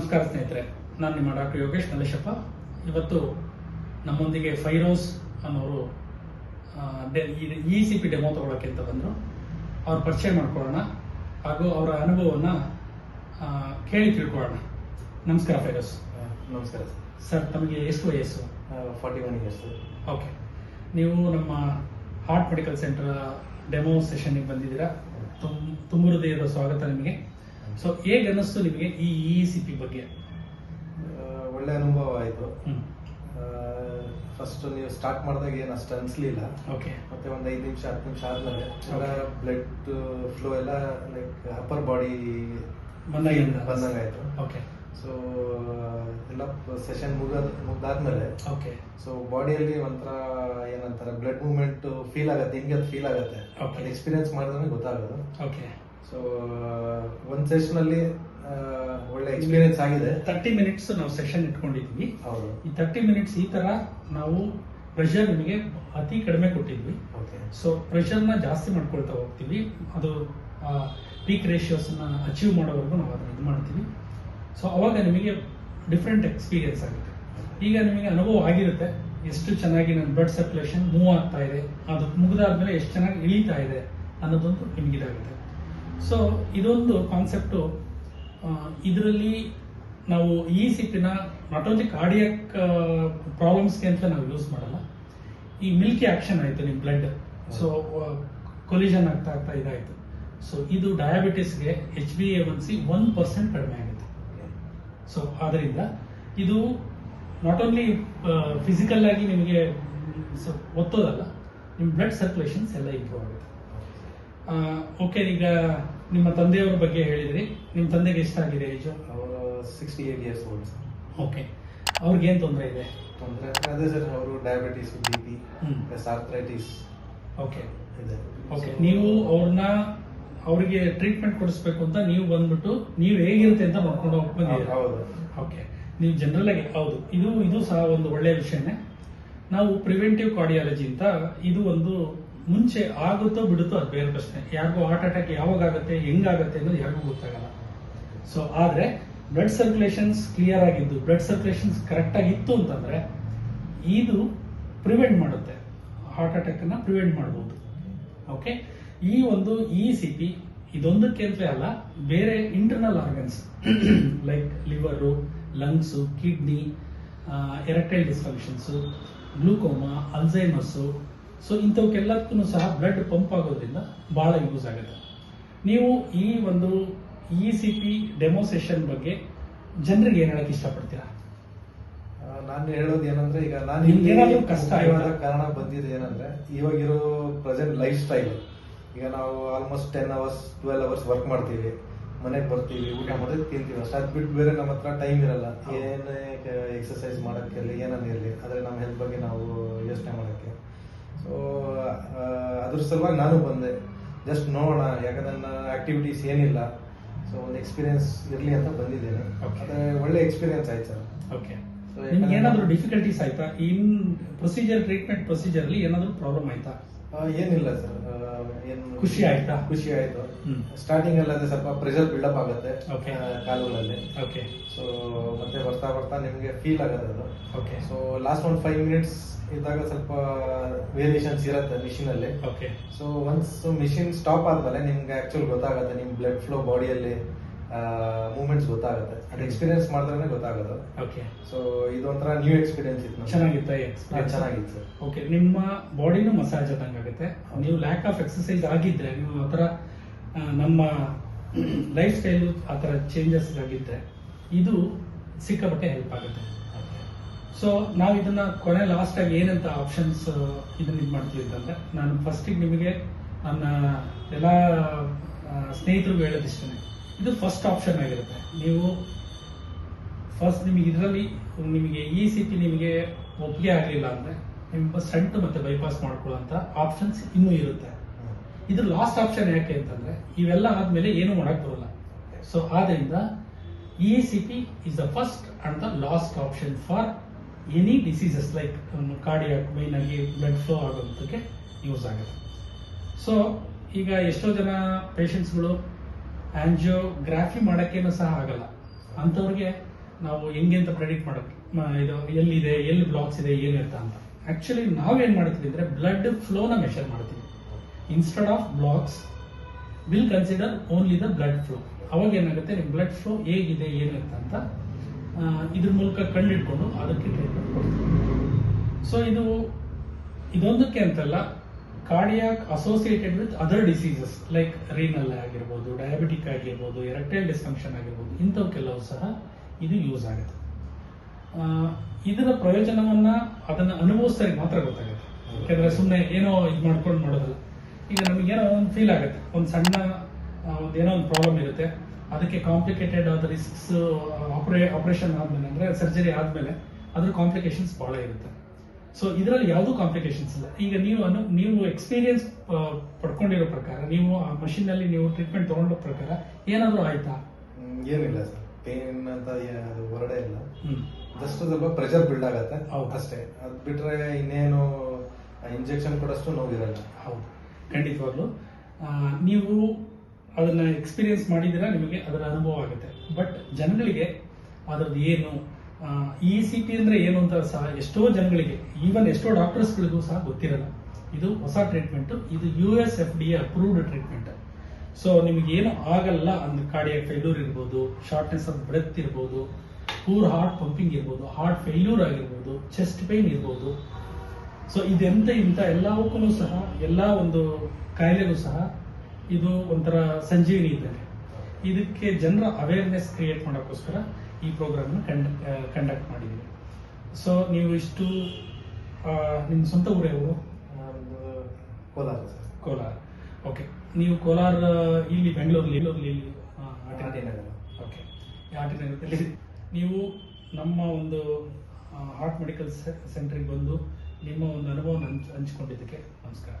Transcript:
ನಮಸ್ಕಾರ ಸ್ನೇಹಿತರೆ ನಾನು ನಿಮ್ಮ ಡಾಕ್ಟರ್ ಯೋಗೇಶ್ ನಲ್ಲೇಶಪ್ಪ. ಇವತ್ತು ನಮ್ಮೊಂದಿಗೆ ಫೈರೋಸ್ ಅನ್ನೋರು ಇ ಸಿ ಪಿ ಡೆಮೋ ತಗೊಳ್ಳೋಕೆ ಅಂತ ಬಂದರು. ಅವ್ರ ಪರಿಚಯ ಮಾಡ್ಕೊಳ್ಳೋಣ ಹಾಗೂ ಅವರ ಅನುಭವವನ್ನು ಕೇಳಿ ತಿಳ್ಕೊಳ್ಳೋಣ. ನಮಸ್ಕಾರ ಫೈರೋಸ್. ನಮಸ್ಕಾರ. ಸರ್ ತಮಗೆ ಎಷ್ಟು ವಯಸ್ಸು? Forty one years okay. ನೀವು ನಮ್ಮ ಹಾರ್ಟ್ ಮೆಡಿಕಲ್ ಸೆಂಟರ್ ಡೆಮೋ ಸೆಷನ್ಗೆ ಬಂದಿದ್ದೀರಾ. ತುಮ್ ತುಂಬ ಹೃದಯದ ಸ್ವಾಗತ ನಿಮಗೆ. ಸೊ ಹೇಗೆ ಅನ್ನಿಸ್ತು ನಿಮಗೆ ಈ ಇ ಸಿ ಪಿ ಬಗ್ಗೆ? ಒಳ್ಳೆ ಅನುಭವ ಆಯಿತು. ಫಸ್ಟ್ ನೀವು ಸ್ಟಾರ್ಟ್ ಮಾಡಿದಾಗ ಏನು ಅಷ್ಟು ಅನಿಸ್ಲಿಲ್ಲ. ಓಕೆ ಮತ್ತೆ ಒಂದು ಐದು ನಿಮಿಷ ಹತ್ತು ನಿಮಿಷ ಆದ್ಮೇಲೆ ಎಲ್ಲ ಬ್ಲಡ್ ಫ್ಲೋ ಎಲ್ಲ ಲೈಕ್ ಅಪ್ಪರ್ ಬಾಡಿ ಬಂದಾಗಿಂದ ಆಯಿತು. ಓಕೆ ಸೊ ಎಲ್ಲ ಸೆಷನ್ ಮುಗಿದ ಮುಗ್ದಾದ್ಮೇಲೆ ಓಕೆ ಸೊ ಬಾಡಿಯಲ್ಲಿ ಒಂಥರ ಏನಂತಾರೆ ಬ್ಲಡ್ ಮೂವ್ಮೆಂಟ್ ಫೀಲ್ ಆಗುತ್ತೆ ಹಿಂಗೆ ಅದು ಫೀಲ್ ಆಗುತ್ತೆ. ಎಕ್ಸ್ಪೀರಿಯನ್ಸ್ ಮಾಡಿದ್ರೆ ಗೊತ್ತಾಗೋದು. ಓಕೆ ಸೊ ಒಂದು ಸೆಷನ್ ಅಲ್ಲಿ ಒಳ್ಳೆ ಎಕ್ಸ್ಪೀರಿಯನ್ಸ್ ಆಗಿದೆ. ತರ್ಟಿ ಮಿನಿಟ್ಸ್ ನಾವು ಸೆಷನ್ ಇಟ್ಕೊಂಡಿದ್ವಿ. ಹೌದು. ಈ ತರ್ಟಿ ಮಿನಿಟ್ಸ್ ಈ ತರ ನಾವು ಪ್ರೆಷರ್ ನಿಮಗೆ ಅತಿ ಕಡಿಮೆ ಕೊಟ್ಟಿದ್ವಿ. ಸೊ ಪ್ರೆಷರ್ನ ಜಾಸ್ತಿ ಮಾಡ್ಕೊಳ್ತಾ ಹೋಗ್ತೀವಿ. ಅದು ಪೀಕ್ ರೇಷಿಯೋಸ್ನ ಅಚೀವ್ ಮಾಡೋವರೆಗೂ ನಾವು ಅದನ್ನ ಇದು ಮಾಡ್ತೀವಿ. ಸೊ ಅವಾಗ ನಿಮಗೆ ಡಿಫ್ರೆಂಟ್ ಎಕ್ಸ್ಪೀರಿಯನ್ಸ್ ಆಗುತ್ತೆ. ಈಗ ನಿಮಗೆ ಅನುಭವ ಆಗಿರುತ್ತೆ. ಎಷ್ಟು ಚೆನ್ನಾಗಿ ನನ್ನ ಬ್ಲಡ್ ಸರ್ಕ್ಯುಲೇಷನ್ ಮೂವ್ ಆಗ್ತಾ ಇದೆ. ಅದು ಮುಗಿದಾದ್ಮೇಲೆ ಎಷ್ಟು ಚೆನ್ನಾಗಿ ಇಳಿತಾ ಇದೆ ಅನ್ನೋದೊಂದು ನಿಮ್ಗೆ ಇದಾಗುತ್ತೆ. ಸೊ ಇದೊಂದು ಕಾನ್ಸೆಪ್ಟು ಇದರಲ್ಲಿ ನಾವು ಈ ಸಿಪ್ಪಿನ ನಾಟ್ ಓನ್ಲಿ ಕಾರ್ಡಿಯಕ್ ಪ್ರಾಬ್ಲಮ್ಸ್ಗೆ ಅಂತ ನಾವು ಯೂಸ್ ಮಾಡಲ್ಲ. ಈ ಮಿಲ್ಕಿ ಆಕ್ಷನ್ ಆಯಿತು ನಿಮ್ಮ ಬ್ಲಡ್ ಸೊ ಕೊಲಿಷನ್ ಆಗ್ತಾ ಆಗ್ತಾ ಇದಾಯಿತು. ಸೊ ಇದು ಡಯಾಬಿಟಿಸ್ಗೆ H B A one C one percent ಕಡಿಮೆ ಆಗುತ್ತೆ. ಸೊ ಆದ್ದರಿಂದ ಇದು ನಾಟ್ ಓನ್ಲಿ ಫಿಸಿಕಲ್ ಆಗಿ ನಿಮಗೆ, ಸೊ, ಒತ್ತೋದಲ್ಲ ನಿಮ್ಮ ಬ್ಲಡ್ ಸರ್ಕ್ಯುಲೇಷನ್ಸ್ ಎಲ್ಲ ಇಂಪ್ರೂವ್ ಆಗುತ್ತೆ. ಓಕೆ ಈಗ ನಿಮ್ಮ ತಂದೆಯವರ ಬಗ್ಗೆ ಹೇಳಿದ್ರಿ. ನಿಮ್ಮ ತಂದೆಗೆ ಎಷ್ಟಾಗಿದೆ ಏಜು ಅವರು sixty eight years old okay ಅವ್ರಿಗೇನು ತೊಂದರೆ ಇದೆ? ತೊಂದರೆ ಅದೇ ಸರ್ ಅವರು diabetes B P hmm. Plus arthritis okay ಇದೆ. ಓಕೆ ನೀವು ಅವ್ರನ್ನ ಅವರಿಗೆ ಟ್ರೀಟ್ಮೆಂಟ್ ಕೊಡಿಸ್ಬೇಕು ಅಂತ ನೀವು ಬಂದ್ಬಿಟ್ಟು ನೀವು ಹೇಗಿರುತ್ತೆ ಅಂತ ನೋಡ್ಕೊಂಡು ಹೋಗಿ ಬಂದಿದ್ದೀರಾ? ಹೌದು ಓಕೆ ನೀವು ಜನರಲ್ ಆಗಿ ಹೌದು. ಇದು ಇದು ಸಹ ಒಂದು ಒಳ್ಳೆಯ ವಿಷಯನೇ. ನಾವು ಪ್ರಿವೆಂಟಿವ್ ಕಾರ್ಡಿಯಾಲಜಿ ಅಂತ ಇದು ಒಂದು ಮುಂಚೆ ಆಗುತ್ತೋ ಬಿಡುತ್ತೋ ಅದು ಬೇರೆ ಪ್ರಶ್ನೆ. ಯಾರಿಗೂ ಹಾರ್ಟ್ ಅಟ್ಯಾಕ್ ಯಾವಾಗ ಆಗುತ್ತೆ ಹೆಂಗಾಗುತ್ತೆ ಅನ್ನೋದು ಯಾರಿಗೂ ಗೊತ್ತಾಗಲ್ಲ. ಸೊ ಆದ್ರೆ ಬ್ಲಡ್ ಸರ್ಕ್ಯುಲೇಷನ್ಸ್ ಕ್ಲಿಯರ್ ಆಗಿದ್ದು ಬ್ಲಡ್ ಸರ್ಕ್ಯುಲೇಷನ್ಸ್ ಕರೆಕ್ಟ್ ಆಗಿತ್ತು ಅಂತಂದ್ರೆ ಇದು ಪ್ರಿವೆಂಟ್ ಮಾಡುತ್ತೆ. ಹಾರ್ಟ್ ಅಟ್ಯಾಕ್ ಅನ್ನ ಪ್ರಿವೆಂಟ್ ಮಾಡಬಹುದು ಓಕೆ ಈ ಒಂದು ಇ ಸಿ ಪಿ ಇದೊಂದಕ್ಕೆ ಅಂತ ಅಲ್ಲ, ಬೇರೆ internal organs like liver lungs kidney erectile dysfunctions glaucoma Alzheimer's so ಇಂಥವಕ್ಕೆಲ್ಲಕ್ಕೂ ಸಹ ಬ್ಲಡ್ ಪಂಪ್ ಆಗೋದ್ರಿಂದ ಬಹಳ ಯೂಸ್ ಆಗುತ್ತೆ. ನೀವು ಈ ಒಂದು E C P demo session ಬಗ್ಗೆ ಜನರಿಗೆ ಏನು ಹೇಳಕ್ ಇಷ್ಟಪಡ್ತೀರಾ? ನಾನು ಹೇಳೋದು ಏನಂದ್ರೆ ಈಗ ನಾನು ಇಲ್ಲಿ ಏನಾದ್ರೂ ಕಷ್ಟ ಕಾರಣ ಬಂದಿದೆ ಏನಂದ್ರೆ ಇವಾಗಿರೋ ಪ್ರೆಸೆಂಟ್ ಲೈಫ್ ಸ್ಟೈಲ್ ಈಗ ನಾವು almost ten hours twelve hours work ಮಾಡ್ತೀವಿ. ಮನೆಗೆ ಬರ್ತೀವಿ ಊಟ ಮಾಡೋದು ತಿಂತೀವಿ ಅಷ್ಟು. ಅದು ಬಿಟ್ಟು ಬೇರೆ ನಮ್ಮ ಹತ್ರ ಟೈಮ್ ಇರಲ್ಲ. ಏನೇ ಎಕ್ಸರ್ಸೈಸ್ ಮಾಡೋಕ್ಕಿರಲಿ ಏನನ್ನ ಇರಲಿ ಆದರೆ ನಮ್ಮ ಹೆಲ್ತ್ ಬಗ್ಗೆ ನಾವು ಯೋಚನೆ ಮಾಡೋಕ್ಕೆ. ಅದ್ರ ಸಲುವಾಗಿ ನಾನು ಬಂದೆ. ಜಸ್ಟ್ ನೋಡೋಣ ಯಾಕಂದ್ರೆ ನನ್ನ ಆಕ್ಟಿವಿಟೀಸ್ ಏನಿಲ್ಲ. ಸೊ ಒಂದು ಎಕ್ಸ್ಪೀರಿಯನ್ಸ್ ಇರಲಿ ಅಂತ ಬಂದಿದ್ದೇನೆ. ಅದೇ ಒಳ್ಳೆ ಎಕ್ಸ್ಪೀರಿಯನ್ಸ್ ಆಯ್ತು ಸರ್. ಓಕೆ ಏನಾದರೂ ಡಿಫಿಕಲ್ಟೀಸ್ ಆಯ್ತಾ? ಇನ್ ಪ್ರೊಸೀಜರ್ ಟ್ರೀಟ್ಮೆಂಟ್ ಪ್ರೊಸೀಜರ್ ಅಲ್ಲಿ ಏನಾದರೂ ಪ್ರಾಬ್ಲಮ್ ಆಯ್ತಾ? ಏನಿಲ್ಲ ಸರ್ ಏನು ಖುಷಿ ಆಯ್ತಾ? ಖುಷಿ ಆಯ್ತು. ಸ್ಟಾರ್ಟಿಂಗ್ ಅಲ್ಲಿ ಅದೇ ಸ್ವಲ್ಪ ಪ್ರೆಷರ್ ಬಿಲ್ಡಪ್ ಆಗುತ್ತೆ. ಕಾಲುಗಳಲ್ಲಿ. ಓಕೆ ಸೊ ಮತ್ತೆ ಬರ್ತಾ ಬರ್ತಾ ನಿಮಗೆ ಫೀಲ್ ಆಗುತ್ತೆ ಅದು. ಓಕೆ ಸೊ ಲಾಸ್ಟ್ ಒಂದು ಫೈವ್ ಮಿನಿಟ್ಸ್ ಇದ್ದಾಗ ಸ್ವಲ್ಪ ವೇರಿಯೇಷನ್ಸ್ ಇರುತ್ತೆ ಮಿಷಿನ್ ಅಲ್ಲಿ. Okay so once machine stop ಆದ್ಮೇಲೆ ನಿಮ್ಗೆ ಆಕ್ಚುಲ್ ಗೊತ್ತಾಗುತ್ತೆ ನಿಮ್ ಬ್ಲಡ್ ಫ್ಲೋ ಬಾಡಿಯಲ್ಲಿ ಮೂವ್ಮೆಂಟ್ಸ್ ಗೊತ್ತಾಗುತ್ತೆ. ಅದು ಎಕ್ಸ್ಪೀರಿಯನ್ಸ್ ಮಾಡಿದ್ರೆ ಗೊತ್ತಾಗುತ್ತೆ. ಓಕೆ ಸೊ ಇದೊಂಥರ ನ್ಯೂ ಎಕ್ಸ್ಪೀರಿಯನ್ಸ್ ಇತ್ತು ಚೆನ್ನಾಗಿತ್ತು ಎಕ್ಸ್ಪೀರಿಯನ್ಸ್ ಚೆನ್ನಾಗಿತ್ತು ಸರ್ ಓಕೆ ನಿಮ್ಮ ಬಾಡಿನೂ ಮಸಾಜ್ ಆದಂಗೆ ಆಗುತ್ತೆ. ನೀವು ಲ್ಯಾಕ್ ಆಫ್ ಎಕ್ಸಸೈಸ್ ಆಗಿದ್ರೆ ನೀವು ಆ ಥರ ನಮ್ಮ ಲೈಫ್ ಸ್ಟೈಲು ಆ ಥರ ಚೇಂಜಸ್ ಆಗಿದ್ದರೆ ಇದು ಸಿಕ್ಕಾಪಟ್ಟೆ ಹೆಲ್ಪ್ ಆಗುತ್ತೆ. ಸೊ ನಾವು ಇದನ್ನ ಕೊನೆ ಲಾಸ್ಟ್ ಆಗಿ ಏನಂತ ಆಪ್ಷನ್ಸ್ ಇದನ್ನ ಇದು ಮಾಡ್ತೀವಿ ಅಂತಂದ್ರೆ ನಾನು ಫಸ್ಟಿಗೆ ನಿಮಗೆ ನನ್ನ ಎಲ್ಲ ಸ್ನೇಹಿತರಿಗೂ ಹೇಳೋದಿಷ್ಟೇ ಇದು ಫಸ್ಟ್ ಆಪ್ಷನ್ ಆಗಿರುತ್ತೆ. ನೀವು ಫಸ್ಟ್ ನಿಮಗೆ ಇದರಲ್ಲಿ ನಿಮಗೆ ಇ ಸಿ ಪಿ ನಿಮಗೆ ಒಪ್ಪಿಗೆ ಆಗಲಿಲ್ಲ ಅಂದ್ರೆ ನಿಮ್ಮ ಸ್ಟಂಟ್ ಮತ್ತೆ ಬೈಪಾಸ್ ಮಾಡ್ಕೊಳ್ಳೋಂಥ ಆಪ್ಷನ್ಸ್ ಇನ್ನೂ ಇರುತ್ತೆ. ಇದು ಲಾಸ್ಟ್ ಆಪ್ಷನ್ ಯಾಕೆ ಅಂತಂದ್ರೆ ಇವೆಲ್ಲ ಆದ್ಮೇಲೆ ಏನು ಮಾಡಕ್ ಬರಲ್ಲ. ಸೊ ಆದ್ದರಿಂದ E C P is the first and the last option for any diseases like cardiac main ಆಗಿ ಬ್ಲಡ್ ಫ್ಲೋ ಆಗೋದಕ್ಕೆ ಯೂಸ್ ಆಗುತ್ತೆ. ಸೊ ಈಗ ಎಷ್ಟೋ ಜನ ಪೇಷಂಟ್ಸ್ಗಳು ಆಂಜಿಯೋಗ್ರಾಫಿ ಮಾಡೋಕ್ಕೇನು ಸಹ ಆಗಲ್ಲ. ಅಂಥವ್ರಿಗೆ ನಾವು ಹೆಂಗೆ ಅಂತ ಪ್ರೆಡಿಕ್ಟ್ ಮಾಡೋದು ಇದು ಎಲ್ಲಿದೆ, ಎಲ್ಲಿ ಬ್ಲಾಕ್ಸ್ ಇದೆ ಏನಿರ್ತ ಅಂತ. ಆ್ಯಕ್ಚುಲಿ ನಾವೇನು ಮಾಡ್ತೀವಿ ಅಂದರೆ ಬ್ಲಡ್ ಫ್ಲೋನ ಮೆಷರ್ ಮಾಡ್ತೀವಿ. Instead of blocks will consider only the blood flow ಅವಾಗ ಏನಾಗುತ್ತೆ? ನಿಮ್ಮ ಬ್ಲಡ್ ಫ್ಲೋ ಹೇಗಿದೆ ಏನಿರುತ್ತೆ ಅಂತ ಇದ್ರ ಮೂಲಕ ಕಣ್ಣಿಟ್ಕೊಂಡು ಅದಕ್ಕೆ ಟ್ರೀಟ್ಮೆಂಟ್ ಕೊಡ್ತೀವಿ. ಸೊ ಇದು, ಇದೊಂದಕ್ಕೆ ಅಂತಲ್ಲ cardiac associated with other diseases like renal ಆಗಿರ್ಬೋದು ಡಯಾಬಿಟಿಕ್ ಆಗಿರ್ಬೋದು ಎರೆಕ್ಟೈಲ್ ಡಿಸ್ಫಂಕ್ಷನ್ ಆಗಿರ್ಬೋದು, ಇಂಥವಕ್ಕೆಲ್ಲವೂ ಸಹ ಇದು ಯೂಸ್ ಆಗುತ್ತೆ. ಇದರ ಪ್ರಯೋಜನವನ್ನ ಅದನ್ನು ಅನುಭವಿಸ್ತಾರೆ ಮಾತ್ರ ಗೊತ್ತಾಗುತ್ತೆ. ಯಾಕಂದ್ರೆ ಸುಮ್ಮನೆ ಏನೋ ಇದು ಮಾಡ್ಕೊಂಡು ಮಾಡೋದಲ್ಲ. ಈಗ ನಮಗೇನೋ ಒಂದು ಫೀಲ್ ಆಗುತ್ತೆ. ಒಂದು ಸಣ್ಣ ಒಂದು ಏನೋ ಒಂದು ಪ್ರಾಬ್ಲಮ್ ಇರುತ್ತೆ. ಅದಕ್ಕೆ ಕಾಂಪ್ಲಿಕೇಟೆಡ್ ಆದ ರಿಸ್ಕ್ಸ್ ಆಪರೇ ಆಪರೇಷನ್ ಆದಮೇಲೆ ಅಂದರೆ ಸರ್ಜರಿ ಆದಮೇಲೆ ಅದ್ರ ಕಾಂಪ್ಲಿಕೇಶನ್ಸ್ ಬಹಳ ಇರುತ್ತೆ. ಸೊ ಇದರಲ್ಲಿ ಯಾವುದೂ ಕಾಂಪ್ಲಿಕೇಶನ್ಸ್ ಇಲ್ಲ. ಈಗ ನೀವು ಅನು ನೀವು ಎಕ್ಸ್ಪೀರಿಯನ್ಸ್ ಪಡ್ಕೊಂಡಿರೋ ಪ್ರಕಾರ ನೀವು ಆ ಮಷಿನ್ನಲ್ಲಿ ನೀವು ಟ್ರೀಟ್ಮೆಂಟ್ ತೊಗೊಂಡೋ ಪ್ರಕಾರ ಏನಾದರೂ ಆಯ್ತಾ? ಏನಿಲ್ಲ ಸರ್. ಪೇನ್ ಅಂತ ಅದು ಹೊರಡೆ ಇಲ್ಲ. ಜಸ್ಟ್ ಸ್ವಲ್ಪ ಪ್ರೆಷರ್ ಬಿಲ್ಡ್ ಆಗತ್ತೆ. ಹೌದು. ಅಷ್ಟೇ. ಅದ್ ಬಿಟ್ರೆ ಇನ್ನೇನು ಇಂಜೆಕ್ಷನ್ ಕೊಡೋಷ್ಟು ನೋವಿರಲ್ಲ. ಹೌದು. ಖಂಡಿತವಾಗ್ಲು ನೀವು ಅದನ್ನ ಎಕ್ಸ್ಪೀರಿಯನ್ಸ್ ಮಾಡಿದ್ರೆ ನಿಮಗೆ ಅದರ ಅನುಭವ ಆಗುತ್ತೆ. ಬಟ್ ಜನಗಳಿಗೆ ಅದರದ್ದು ಏನು ಇ ಸಿ ಪಿ ಅಂದ್ರೆ ಏನು ಅಂತ ಸಹ ಎಷ್ಟೋ ಜನಗಳಿಗೆ ಈವನ್ ಎಷ್ಟೋ ಡಾಕ್ಟರ್ಸ್ಗಳಿಗೂ ಸಹ ಗೊತ್ತಿರಲ್ಲ. ಇದು ಹೊಸ ಟ್ರೀಟ್ಮೆಂಟ್ ಇದು U S F D approved treatment so ನಿಮಗೆ ಏನು ಆಗಲ್ಲ ಅಂದ್ರೆ ಕಾರ್ಡಿಯಾಕ್ ಫೇಲ್ಯೂರ್ ಇರ್ಬೋದು ಶಾರ್ಟ್ನೆಸ್ ಆಫ್ ಬ್ರೆತ್ ಇರ್ಬೋದು ಪೂರ್ ಹಾರ್ಟ್ ಪಂಪಿಂಗ್ ಇರ್ಬೋದು ಹಾರ್ಟ್ ಫೇಲ್ಯೂರ್ ಆಗಿರ್ಬೋದು ಚೆಸ್ಟ್ ಪೈನ್ ಇರ್ಬೋದು. ಸೊ ಇದೆಂತ ಇಂಥ ಎಲ್ಲವಕ್ಕೂ ಸಹ, ಎಲ್ಲ ಒಂದು ಕಾಯಿಲೆಗೂ ಸಹ ಇದು ಒಂಥರ ಸಂಜೀವಿನಿ ಇದ್ದಂಗೆ. ಇದಕ್ಕೆ ಜನರ ಅವೇರ್ನೆಸ್ ಕ್ರಿಯೇಟ್ ಮಾಡೋಕ್ಕೋಸ್ಕರ ಈ ಪ್ರೋಗ್ರಾಮ್ನ ಕಂಡ ಕಂಡಕ್ಟ್ ಮಾಡಿದ್ದೀವಿ. ಸೊ ನೀವು ಇಷ್ಟು ನಿಮ್ಮ ಸ್ವಂತ ಊರೇ ಅವರು ಕೋಲಾರ ಸರ್. ಕೋಲಾರ. ಓಕೆ ನೀವು ಕೋಲಾರ ಇಲ್ಲಿ ಬೆಂಗಳೂರಲ್ಲಿ ಇಲ್ಲಿ. ಓಕೆ ಈ ಆಟಿನಗರದಲ್ಲಿ ನೀವು ನಮ್ಮ ಒಂದು ಹಾರ್ಟ್ ಮೆಡಿಕಲ್ ಸೆಂಟ್ರಿಗೆ ಬಂದು ನಿಮ್ಮ ಒಂದು ಅನುಭವ ಹಂಚ್ಕೊಂಡಿದ್ದಕ್ಕೆ ನಮಸ್ಕಾರ.